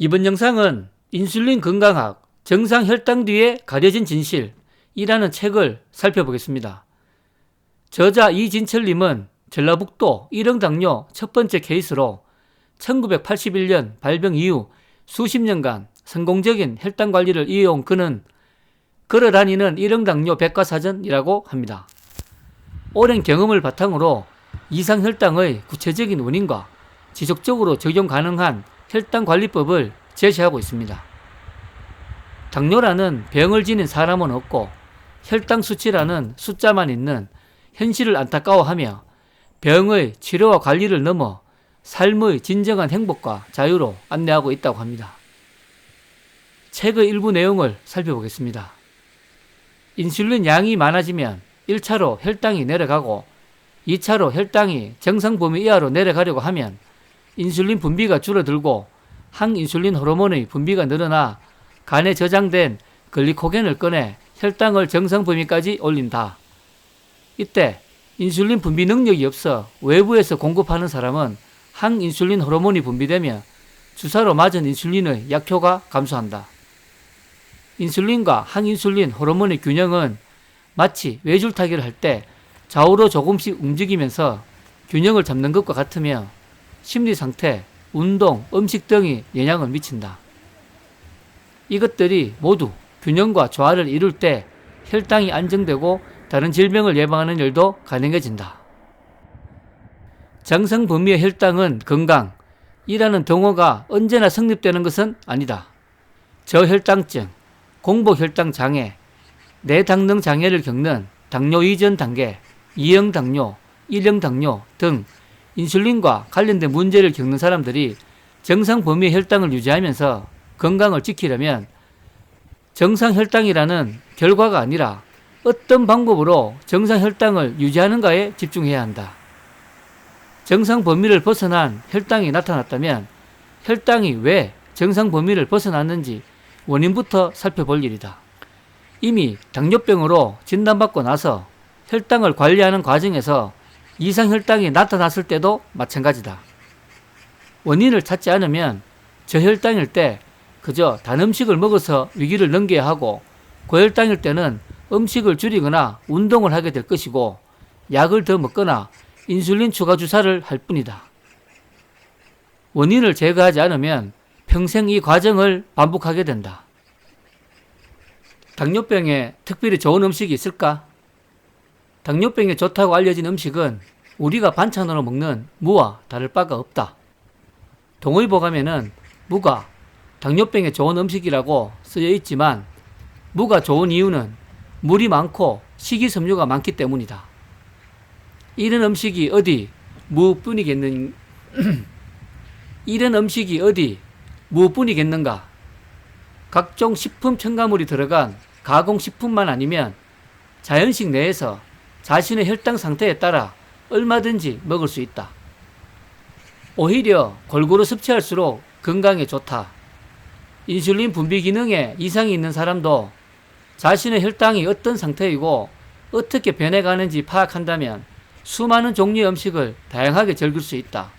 이번 영상은 인슐린 건강학, 정상 혈당 뒤에 가려진 진실이라는 책을 살펴보겠습니다. 저자 이진철님은 전라북도 1형 당뇨 첫 번째 케이스로 1981년 발병 이후 수십 년간 성공적인 혈당 관리를 이어온 그는 걸어 다니는 1형 당뇨 백과사전이라고 합니다. 오랜 경험을 바탕으로 이상 혈당의 구체적인 원인과 지속적으로 적용 가능한 혈당 관리법을 제시하고 있습니다. 당뇨라는 병을 지닌 사람은 없고 혈당 수치라는 숫자만 있는 현실을 안타까워하며 병의 치료와 관리를 넘어 삶의 진정한 행복과 자유로 안내하고 있다고 합니다. 책의 일부 내용을 살펴보겠습니다. 인슐린 양이 많아지면 1차로 혈당이 내려가고 2차로 혈당이 정상 범위 이하로 내려가려고 하면 인슐린 분비가 줄어들고 항인슐린 호르몬의 분비가 늘어나 간에 저장된 글리코겐을 꺼내 혈당을 정상 범위까지 올린다. 이때 인슐린 분비 능력이 없어 외부에서 공급하는 사람은 항인슐린 호르몬이 분비되며 주사로 맞은 인슐린의 약효가 감소한다. 인슐린과 항인슐린 호르몬의 균형은 마치 외줄타기를 할 때 좌우로 조금씩 움직이면서 균형을 잡는 것과 같으며 심리 상태, 운동, 음식 등이 영향을 미친다. 이것들이 모두 균형과 조화를 이룰 때 혈당이 안정되고 다른 질병을 예방하는 일도 가능해진다. 정상 범위의 혈당은 건강, 이라는 동어가 언제나 성립되는 것은 아니다. 저혈당증, 공복혈당 장애, 내당능 장애를 겪는 당뇨 이전 단계, 2형 당뇨, 1형 당뇨 등 인슐린과 관련된 문제를 겪는 사람들이 정상 범위의 혈당을 유지하면서 건강을 지키려면 정상 혈당이라는 결과가 아니라 어떤 방법으로 정상 혈당을 유지하는가에 집중해야 한다. 정상 범위를 벗어난 혈당이 나타났다면 혈당이 왜 정상 범위를 벗어났는지 원인부터 살펴볼 일이다. 이미 당뇨병으로 진단받고 나서 혈당을 관리하는 과정에서 이상 혈당이 나타났을 때도 마찬가지다. 원인을 찾지 않으면 저혈당일 때 그저 단 음식을 먹어서 위기를 넘겨야 하고 고혈당일 때는 음식을 줄이거나 운동을 하게 될 것이고 약을 더 먹거나 인슐린 추가 주사를 할 뿐이다. 원인을 제거하지 않으면 평생 이 과정을 반복하게 된다. 당뇨병에 특별히 좋은 음식이 있을까? 당뇨병에 좋다고 알려진 음식은 우리가 반찬으로 먹는 무와 다를 바가 없다. 동의보 가면은 무가 당뇨병에 좋은 음식이라고 쓰여 있지만 무가 좋은 이유는 물이 많고 식이섬유가 많기 때문이다. 이런 음식이 어디 무뿐이겠는 이런 음식이 어디 무뿐이겠는가? 각종 식품 첨가물이 들어간 가공식품만 아니면 자연식 내에서 자신의 혈당 상태에 따라 얼마든지 먹을 수 있다. 오히려 골고루 섭취할수록 건강에 좋다. 인슐린 분비 기능에 이상이 있는 사람도 자신의 혈당이 어떤 상태이고 어떻게 변해가는지 파악한다면 수많은 종류의 음식을 다양하게 즐길 수 있다.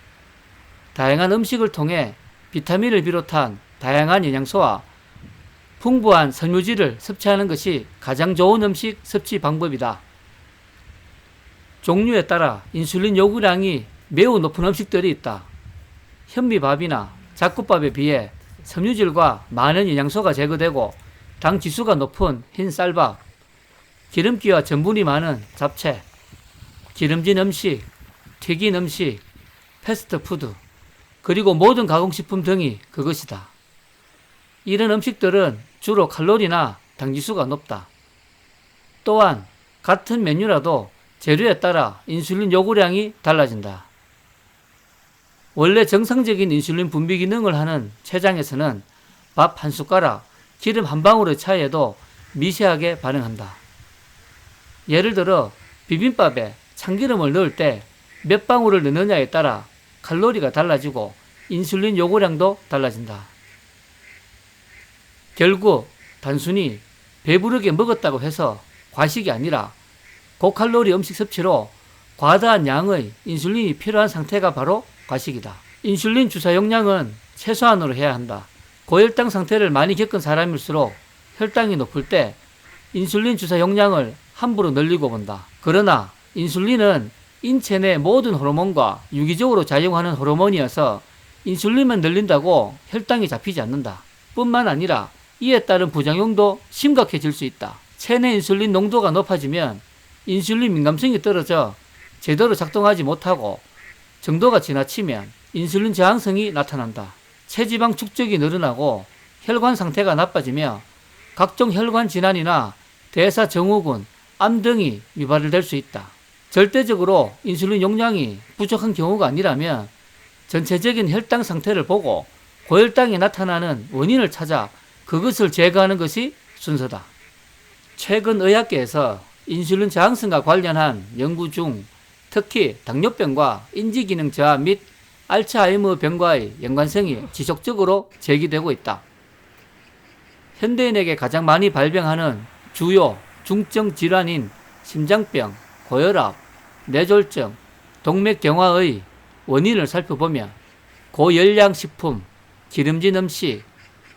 다양한 음식을 통해 비타민을 비롯한 다양한 영양소와 풍부한 섬유질을 섭취하는 것이 가장 좋은 음식 섭취 방법이다. 종류에 따라 인슐린 요구량이 매우 높은 음식들이 있다. 현미밥이나 잡곡밥에 비해 섬유질과 많은 영양소가 제거되고 당 지수가 높은 흰 쌀밥, 기름기와 전분이 많은 잡채, 기름진 음식, 튀긴 음식, 패스트푸드, 그리고 모든 가공식품 등이 그것이다. 이런 음식들은 주로 칼로리나 당지수가 높다. 또한 같은 메뉴라도 재료에 따라 인슐린 요구량이 달라진다. 원래 정상적인 인슐린 분비 기능을 하는 췌장에서는 밥 한 숟가락, 기름 한 방울의 차이에도 미세하게 반응한다. 예를 들어 비빔밥에 참기름을 넣을 때 몇 방울을 넣느냐에 따라 칼로리가 달라지고 인슐린 요구량도 달라진다. 결국 단순히 배부르게 먹었다고 해서 과식이 아니라 고칼로리 음식 섭취로 과다한 양의 인슐린이 필요한 상태가 바로 과식이다. 인슐린 주사 용량은 최소한으로 해야 한다. 고혈당 상태를 많이 겪은 사람일수록 혈당이 높을 때 인슐린 주사 용량을 함부로 늘리고 본다. 그러나 인슐린은 인체 내 모든 호르몬과 유기적으로 작용하는 호르몬이어서 인슐린만 늘린다고 혈당이 잡히지 않는다. 뿐만 아니라 이에 따른 부작용도 심각해질 수 있다. 체내 인슐린 농도가 높아지면 인슐린 민감성이 떨어져 제대로 작동하지 못하고 정도가 지나치면 인슐린 저항성이 나타난다. 체지방 축적이 늘어나고 혈관 상태가 나빠지며 각종 혈관 질환이나 대사 증후군, 암 등이 유발될 수 있다. 절대적으로 인슐린 용량이 부족한 경우가 아니라면 전체적인 혈당 상태를 보고 고혈당이 나타나는 원인을 찾아 그것을 제거하는 것이 순서다. 최근 의학계에서 인슐린 저항성과 관련한 연구 중 특히 당뇨병과 인지기능 저하 및 알츠하이머 병과의 연관성이 지속적으로 제기되고 있다. 현대인에게 가장 많이 발병하는 주요 중증 질환인 심장병, 고혈압, 뇌졸중, 동맥경화의 원인을 살펴보면 고열량 식품, 기름진 음식,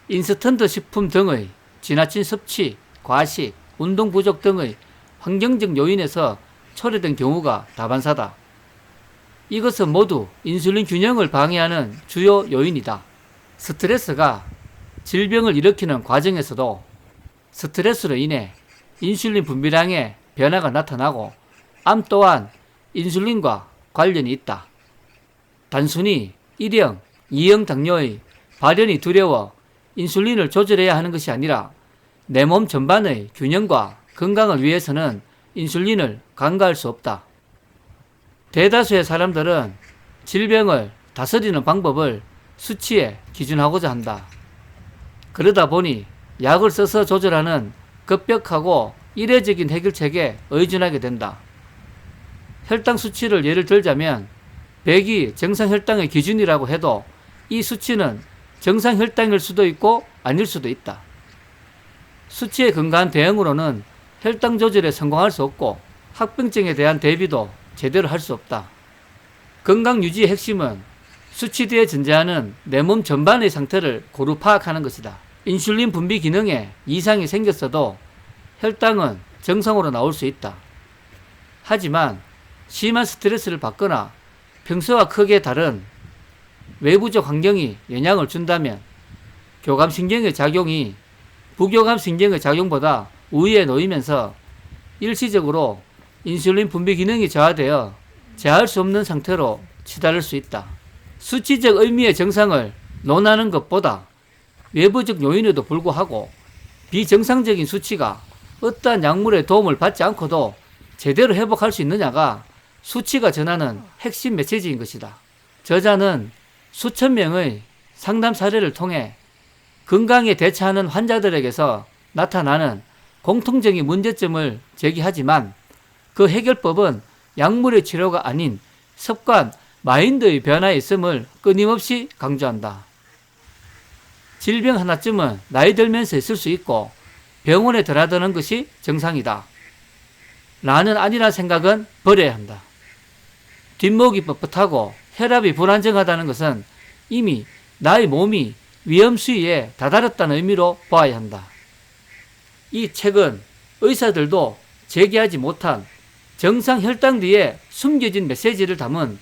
인스턴트 식품 등의 지나친 섭취, 과식, 운동 부족 등의 환경적 요인에서 초래된 경우가 다반사다. 이것은 모두 인슐린 균형을 방해하는 주요 요인이다. 스트레스가 질병을 일으키는 과정에서도 스트레스로 인해 인슐린 분비량에 변화가 나타나고 암 또한 인슐린과 관련이 있다. 단순히 1형, 2형 당뇨의 발현이 두려워 인슐린을 조절해야 하는 것이 아니라 내 몸 전반의 균형과 건강을 위해서는 인슐린을 간과할 수 없다. 대다수의 사람들은 질병을 다스리는 방법을 수치에 기준하고자 한다. 그러다 보니 약을 써서 조절하는 급격하고 이례적인 해결책에 의존하게 된다. 혈당 수치를 예를 들자면 100이 정상 혈당의 기준이라고 해도 이 수치는 정상 혈당일 수도 있고 아닐 수도 있다. 수치에 근거한 대응으로는 혈당 조절에 성공할 수 없고 합병증에 대한 대비도 제대로 할 수 없다. 건강 유지의 핵심은 수치 뒤에 존재하는 내 몸 전반의 상태를 고루 파악하는 것이다. 인슐린 분비 기능에 이상이 생겼어도 혈당은 정상으로 나올 수 있다. 하지만 심한 스트레스를 받거나 평소와 크게 다른 외부적 환경이 영향을 준다면 교감신경의 작용이 부교감신경의 작용보다 우위에 놓이면서 일시적으로 인슐린 분비 기능이 저하되어 제할 수 없는 상태로 치달을 수 있다. 수치적 의미의 정상을 논하는 것보다 외부적 요인에도 불구하고 비정상적인 수치가 어떠한 약물의 도움을 받지 않고도 제대로 회복할 수 있느냐가 수치가 전하는 핵심 메시지인 것이다. 저자는 수천 명의 상담 사례를 통해 건강에 대처하는 환자들에게서 나타나는 공통적인 문제점을 제기하지만 그 해결법은 약물의 치료가 아닌 습관, 마인드의 변화에 있음을 끊임없이 강조한다. 질병 하나쯤은 나이 들면서 있을 수 있고 병원에 들어드는 것이 정상이다. 나는 아니란 생각은 버려야 한다. 뒷목이 뻣뻣하고 혈압이 불안정하다는 것은 이미 나의 몸이 위험 수위에 다다랐다는 의미로 보아야 한다. 이 책은 의사들도 제기하지 못한 정상 혈당 뒤에 숨겨진 메시지를 담은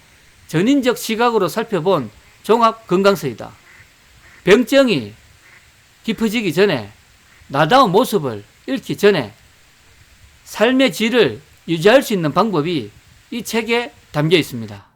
전인적 시각으로 살펴본 종합 건강서이다. 병증이 깊어지기 전에 나다운 모습을 잃기 전에 삶의 질을 유지할 수 있는 방법이 이 책에 담겨 있습니다.